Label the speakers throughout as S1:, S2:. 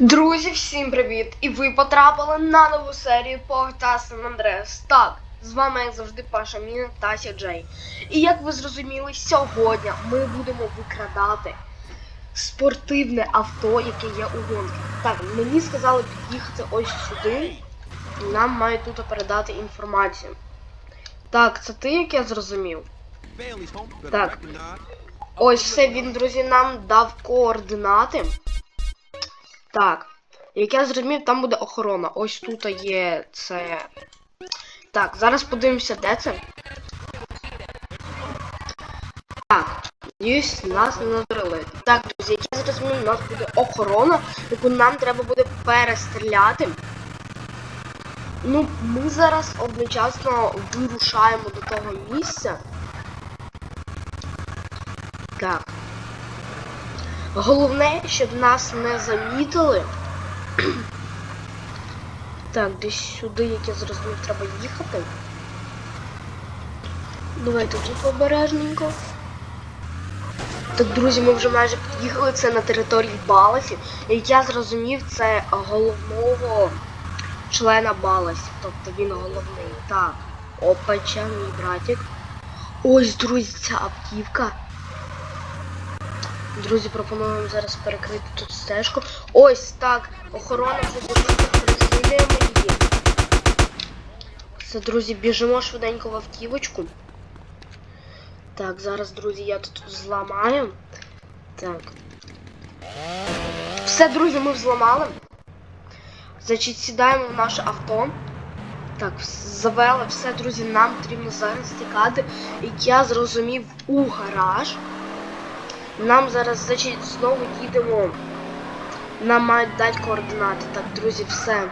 S1: Друзі, всім привіт! І ви потрапили на нову серію по GTA San Andreas. Так, з вами, як завжди, Паша Міна та Ся Джей. І як ви зрозуміли, сьогодні ми будемо викрадати спортивне авто, яке є у гонки. Так, мені сказали під'їхати ось сюди. І нам мають тут передати інформацію. Так, це ти, як я зрозумів?
S2: Так.
S1: Ось все він, друзі, нам дав координати. Так. Як я зрозумів, там буде охорона. Ось тут є це. Так, зараз подивимося, де це. Так. Надіюсь, нас не надурили. Так, друзі, як я зрозумів, у нас буде охорона, яку нам треба буде перестріляти. Ну, ми зараз одночасно вирушаємо до того місця. Так. Головне, щоб нас не замітили. Так, десь сюди, як я зрозумів, треба їхати. Давайте тут обережненько. Так, друзі, ми вже майже під'їхали. Це на території Баласів. Як я зрозумів, це головного члена Баласів. Тобто він головний. Так. Опача, мій братик. Ось, друзі, ця автівка. Друзі, пропоную вам зараз перекрити тут стежку. Ось так. Охорона вже переслідуємо її. Все, друзі, біжимо швиденько в автівочку. Так, зараз, друзі, я тут зламаю. Так. Все, друзі, ми взламали. Значить, сідаємо в наше авто. Так, завели все, друзі, нам потрібно зараз тікати. Як я зрозумів у гараж. Нам зараз, значить, знову їдемо. Нам мають дати координати. Так, друзі, все.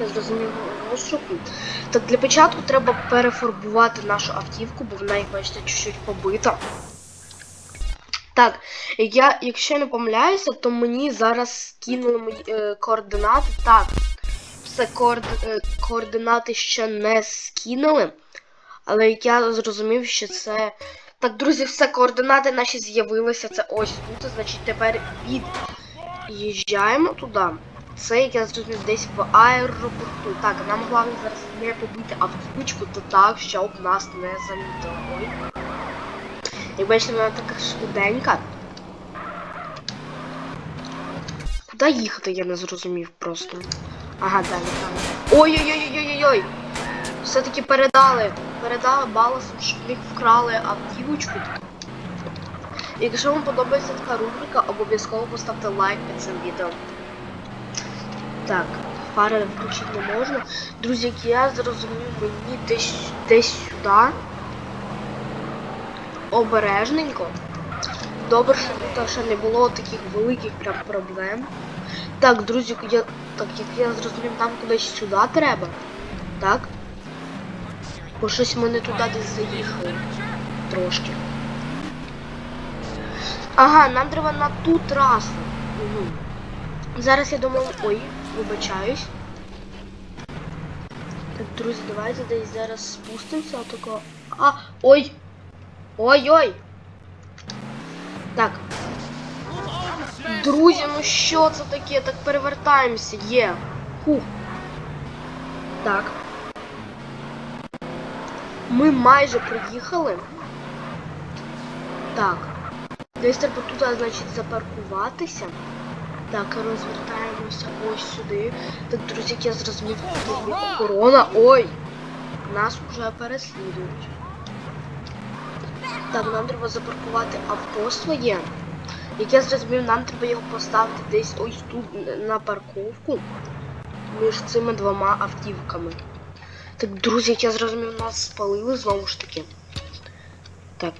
S1: Я зрозумів розшуку. Так, для початку треба перефарбувати нашу автівку, бо вона, як бачите, чуть-чуть побита. Так, я, якщо не помиляюся, то мені зараз скинули мої е, координати. Так, все коорди, е, координати ще не скинули. Але я зрозумів, що це. Так, друзі, все, координати наші з'явилися. Це ось тут. Значить, тепер від'їжджаємо туди. Це, як я зрозумів, десь в аеропорту. Так, нам головне зараз не побити автівочку, то так, щоб нас не замітили. Ой. Як бачите, вона така швиденька. Куди їхати, я не зрозумів просто. Ага, далі, далі. Ой-ой-ой-ой-ой-ой! Все-таки передали. Передали баласом, щоб них вкрали автівочку. Якщо вам подобається така рубрика, обов'язково поставте лайк під цим відео. Так, фари включити не можна. Друзі, як я зрозумів, мені десь десь сюди. Обережненько. Добре, що тут ще не було таких великих прям проблем. Так, друзі, я, так, як я зрозумів, нам кудись сюди треба. Так? Бо щось ми не туди десь заїхали. Трошки. Ага, нам треба на ту трасу. Угу. Зараз я думаю... Ой, вибачаюсь. Так, друзі, давайте десь зараз спустимося, отако. А, ой! Ой-ой! Так. Друзі, ну що це таке? Так перевертаємося. Є. Хух. Так. Ми майже приїхали. Так. Десь треба тут, значить, запаркуватися. Так, розвертаємося ось сюди. Так, друзі, я зрозумів, тут є охорона. Ой! Нас вже переслідують. Так, нам треба запаркувати авто своє. Як я зрозумів, нам треба його поставити десь ось тут на парковку між цими двома автівками. Так, друзі, як я зрозумів, нас спалили знову ж таки. Так,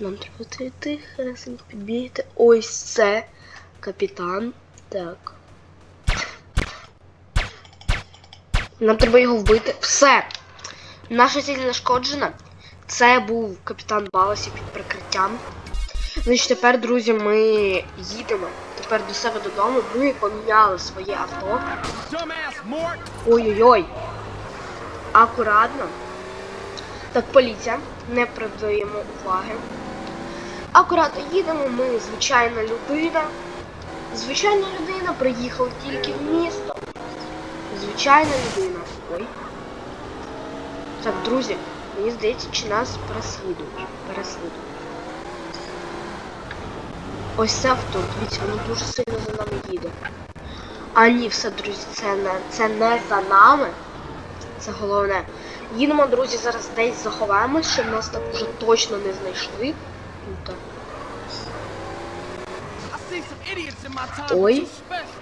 S1: нам треба тихесенько підбігти. Ось це капітан. Так. Нам треба його вбити. Все! Наша ціль нашкоджена. Це був капітан Баласі під прикриттям. Значить, тепер, друзі, ми їдемо. Тепер до себе додому. Ми поміняли своє авто. Ой-ой-ой. Акуратно. Так, поліція. Не придаємо уваги. Акуратно їдемо, ми звичайна людина. Звичайна людина приїхала тільки в місто. Звичайна людина. Ой. Так, друзі, мені здається, чи нас переслідують. Переслідують. Ось це авто, дивіться, воно дуже сильно за нами їде. А ні, все, друзі, це не, це не за нами. Це головне. Їдемо, друзі, зараз десь заховаємось, щоб нас так уже точно не знайшли.
S2: Time.
S1: Ой.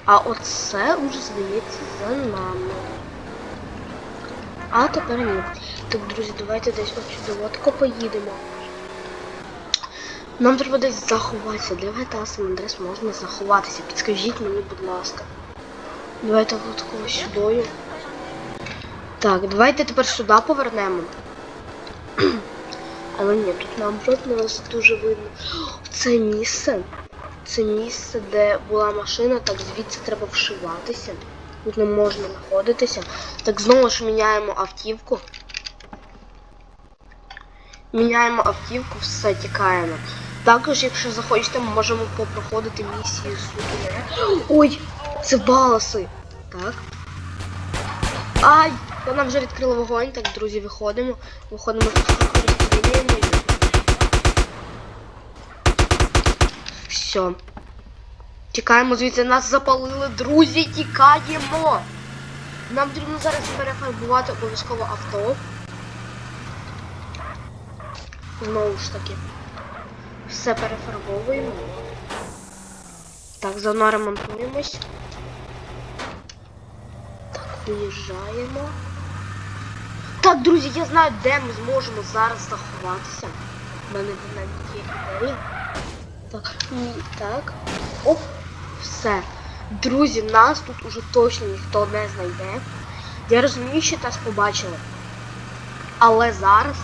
S1: А оце уже здається за нами. А тепер ні. Так, друзі, давайте десь от сюди отко поїдемо. Нам треба десь заховатися. В GTA San можна заховатися? Підскажіть мені, будь ласка. Давайте когось сюдою. Так, давайте тепер сюди повернемо. Але ні, тут наоборот нас дуже видно. Це місце. Це місце, де була машина, так звідси треба вшиватися. Тут не можна знаходитися. Так знову ж міняємо автівку. Міняємо автівку, все тікаємо. Також, якщо захочете, ми можемо попроходити місії суду. Ой, це баласи. Так. Ай! Вона вже відкрила вогонь. Так, друзі, виходимо. Виходимо її. Все. Тікаємо звідси, нас запалили, друзі, тікаємо! Нам потрібно зараз перефарбувати обов'язково авто. Знову ж таки. Все перефарбовуємо. Так, заодно ремонтуємось. Так, виїжджаємо. Так, друзі, я знаю, де ми зможемо зараз заховатися. У мене навіть є ідея. Так, так. Оп, все. Друзі, нас тут уже точно ніхто не знайде. Я розумію, що нас побачили. Але зараз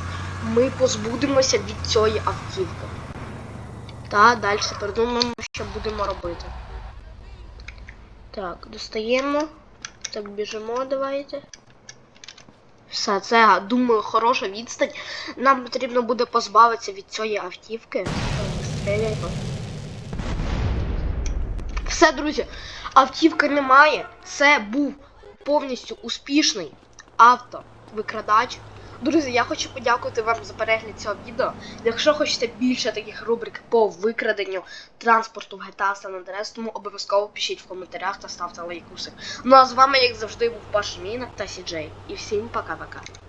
S1: ми позбудемося від цієї автівки. Та далі придумаємо, що будемо робити. Так, достаємо. Так, біжимо, давайте. Все, це, думаю, хороша відстань. Нам потрібно буде позбавитися від цієї автівки. Стріляйко. Все, друзі, автівки немає. Це був повністю успішний автовикрадач. Друзі, я хочу подякувати вам за перегляд цього відео. Якщо хочете більше таких рубрик по викраденню транспорту в GTA San Andreas, тому обов'язково пишіть в коментарях та ставте лайкуси. Ну а з вами, як завжди, був Паша Міна та Сіджей. І всім пока-пока.